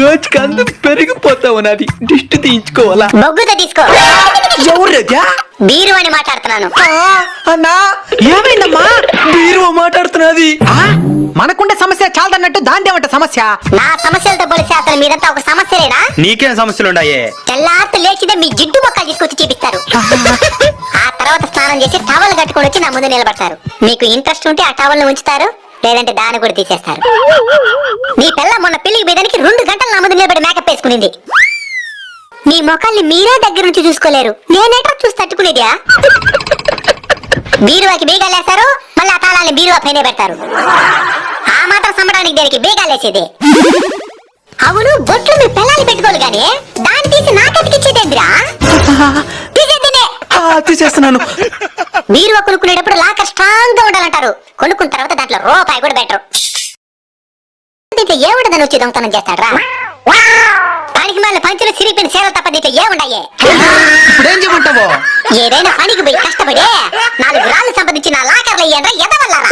రోజుకి అందుకు పెరిగిపోతా ఉన్నది దిష్టి తీయించుకోవాలా? బొగ్గుతో తీసుకో. ఎవరు రాజా బీరు అని మాట్లాడుతున్నాను. అన్నా? ఏమైందమ్మా? బీరువా మాట్లాడుతున్నది. ఆ? మనకుండే సమస్య చాలదన్నట్టు దాందేమంట సమస్య? నా సమస్యలతో పోలిస్తే అసలు మీరంతా ఒక సమస్యలేనా నీకేం సమస్యలుండాయే? తెల్లార్త లేచిదే మీ జిడ్డు మొక్కలు తీసుకొచ్చి చూపిస్తారు. ఆ. తర్వాత స్నానం చేసి టవల్ కట్టుకొని వచ్చి నా ముందు నిలబడతారు. మీకు ఇంట్రెస్ట్ ఉంటే ఆ టవల్ను ఉంచుతారు లేదంటే దాన్ని కూడా తీసేస్తారు. మీ పిల్ల మొన్న పెళ్ళికి ముందు వేసుకునింది మీ మొక్కల్ని మీరే దగ్గర నుంచి చూసుకోలేరు. నేనేటో చూసి తట్టుకునేదా బీరువాకి బీగాలేస్తారు మళ్ళీ తాళాన్ని బీరువా పైన పెడతారు. ఆ మాత్రం సంబడానికి దానికి బీగాలేసేది అవును బొట్లు మీ పిల్లల్ని పెట్టుకోవాలి గానీ దాన్ని తీసి నాకెతికిచ్చేదేంద్రా తీసేస్తున్నాను. మీరు కొనుక్కునేటప్పుడు లాకర్ స్ట్రాంగ్గా ఉండాలంటారు. కొనుక్కున్న తర్వాత దాంట్లో రూపాయి కూడా బెటరు దీంట్లో ఏముండదని వచ్చి దొంగతనం చేస్తాడ్రా? పనికి மனுஷன சிரிப்பின் சேலத்தை பண்ணிட்டு ஏன் உண்டாயே? டேஞ்சு பட்டவோ ஏதேனும் பணிக்கு போய் கஷ்டப்படு. நாலு ரால் சம்பாதிச்சு நான் லாக்கர்ல ஏன்டா எதை வல்லாரா